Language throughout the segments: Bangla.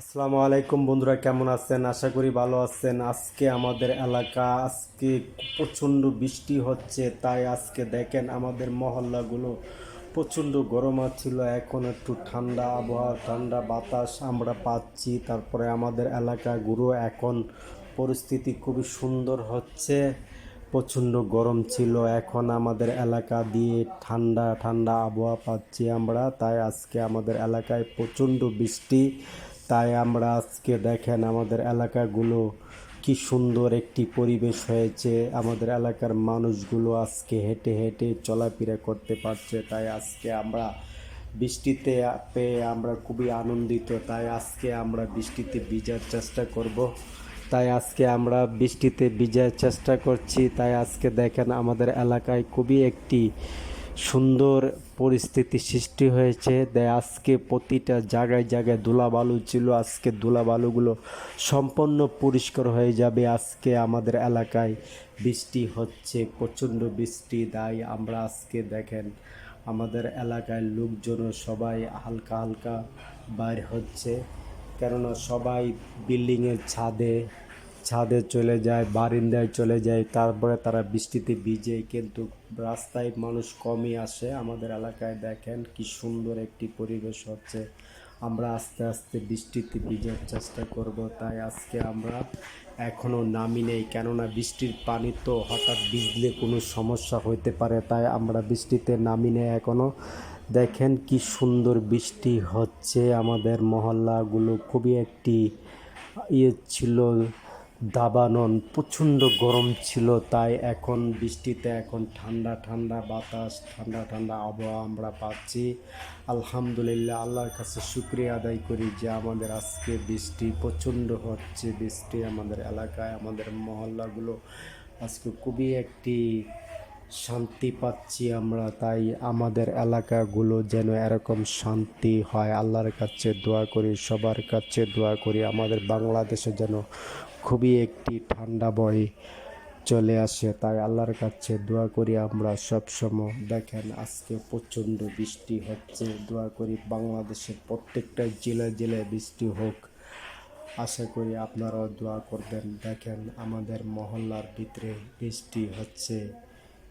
আসসালামু আলাইকুম বন্ধুরা, কেমন আছেন? আশা করি ভালো আছেন। আজকে আমাদের এলাকা, আজকে প্রচণ্ড বৃষ্টি হচ্ছে, তাই আজকে দেখেন আমাদের মহল্লাগুলো প্রচণ্ড গরম ছিল এখন একটু ঠান্ডা আবহাওয়া, ঠান্ডা বাতাস আমরা পাচ্ছি। তারপরে আমাদের এলাকাগুলো এখন পরিস্থিতি খুবই সুন্দর হচ্ছে। প্রচণ্ড গরম ছিল। এখন আমাদের এলাকা দিয়ে ঠান্ডা ঠান্ডা আবহাওয়া পাচ্ছি আমরা। তাই আজকে আমাদের এলাকায় প্রচণ্ড বৃষ্টি। তাই আমরা আজকে দেখেন আমাদের এলাকাগুলো কি সুন্দর একটি পরিবেশ হয়েছে। আমাদের এলাকার মানুষগুলো আজকে হেঁটে হেঁটে চলাফেরা করতে পারছে। তাই আজকে আমরা বৃষ্টিতে পেয়ে আমরা খুবই আনন্দিত। তাই আজকে আমরা বৃষ্টিতে ভিজার চেষ্টা করব। তাই আজকে আমরা বৃষ্টিতে ভিজার চেষ্টা করছি। তাই আজকে দেখেন আমাদের এলাকায় খুবই একটি সুন্দর পরিস্থিতি সৃষ্টি হয়েছে। তাই আজকে প্রতিটা জায়গায় জায়গায় ধুলাবালু ছিল। আজকে ধুলাবালুগুলো সম্পূর্ণ পরিষ্কার হয়ে যাবে। আজকে আমাদের এলাকায় বৃষ্টি হচ্ছে, প্রচণ্ড বৃষ্টি। তাই আমরা আজকে দেখেন, আমাদের এলাকায় লোকজনও সবাই হালকা হালকা বাইর হচ্ছে। কেননা সবাই বিল্ডিংয়ের ছাদে ছাদে চলে যায়, বারিন্দায় চলে যায়, তারপরে তারা বৃষ্টিতে ভিজে কিন্তু রাস্তায় মানুষ কমই আসে। আমাদের এলাকায় দেখেন কি সুন্দর একটি পরিবেশ হচ্ছে। আমরা আস্তে আস্তে বৃষ্টিতে ভিজার চেষ্টা করব, তাই আজকে আমরা এখনও নামি নেই। কেননা বৃষ্টির পানি তো হঠাৎ ভিজলে কোনো সমস্যা হতে পারে, তাই আমরা বৃষ্টিতে নামি নেই এখনও দেখেন কি সুন্দর বৃষ্টি হচ্ছে। আমাদের মহল্লাগুলো খুবই একটি ইয়ে ছিল দাবানন প্রচণ্ড গরম ছিল, তাই এখন বৃষ্টিতে এখন ঠান্ডা ঠান্ডা বাতাস, ঠান্ডা ঠান্ডা আবহাওয়া আমরা পাচ্ছি। আলহামদুলিল্লাহ, আল্লাহর কাছে শুক্রিয়া আদায় করি যে আমাদের আজকে বৃষ্টি প্রচণ্ড হচ্ছে। বৃষ্টি আমাদের এলাকায়, আমাদের মহল্লাগুলো আজকে খুবই একটি শান্তি পাচ্ছি আমরা, তাই আমাদের এলাকাগুলো যেন এরকম শান্তি হয়। আল্লাহর কাছে দোয়া করি, সবার কাছে দোয়া করি, আমাদের বাংলাদেশে যেন খুবই একটি ঠান্ডা বয় চলে আসে, তাই আল্লাহর কাছে দোয়া করি আমরা সব সময় দেখেন, আজকে প্রচণ্ড বৃষ্টি হচ্ছে, দোয়া করি বাংলাদেশের প্রত্যেকটা জেলায় জেলায় বৃষ্টি হোক। আশা করি আপনারাও দোয়া করবেন। দেখেন, আমাদের মহল্লার ভিতরে বৃষ্টি হচ্ছে,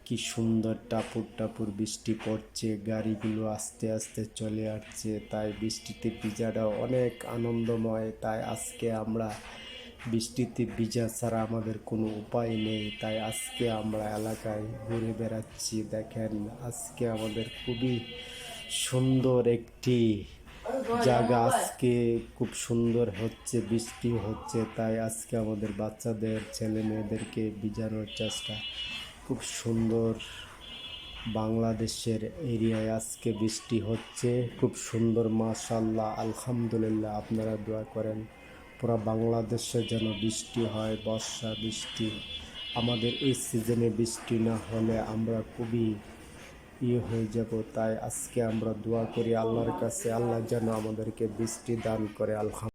কি সুন্দর টাপুর টাপুর বৃষ্টি পড়ছে, গাড়িগুলো আস্তে আস্তে চলে আসছে, তাই বৃষ্টিতে ভিজাটা অনেক আনন্দময়। তাই আজকে আমরা বৃষ্টিতে ভিজা ছাড়া আমাদের কোনো উপায় নেই। তাই আজকে আমরা এলাকায় ঘুরে বেড়াচ্ছি। দেখেন, আজকে আমাদের খুবই সুন্দর একটি জায়গা। আজকে খুব সুন্দর হচ্ছে, বৃষ্টি হচ্ছে। তাই আজকে আমাদের বাচ্চাদের, ছেলে মেয়েদেরকে ভিজানোর চেষ্টা। খুব সুন্দর বাংলাদেশের এরিয়ায় আজকে বৃষ্টি হচ্ছে। খুব সুন্দর মাশাল্লাহ আলহামদুলিল্লাহ, আপনারা দোয়া করেন। পুরো বাংলাদেশে যেন বৃষ্টি হয়, বর্ষা বৃষ্টি। আমাদের এই সিজনে বৃষ্টি না হলে আমরা খুবই ইয়ে হয়ে যাব। তাই আজকে আমরা দোয়া করি আল্লাহর কাছে, আল্লাহ যেন আমাদেরকে বৃষ্টি দান করে, আলহাম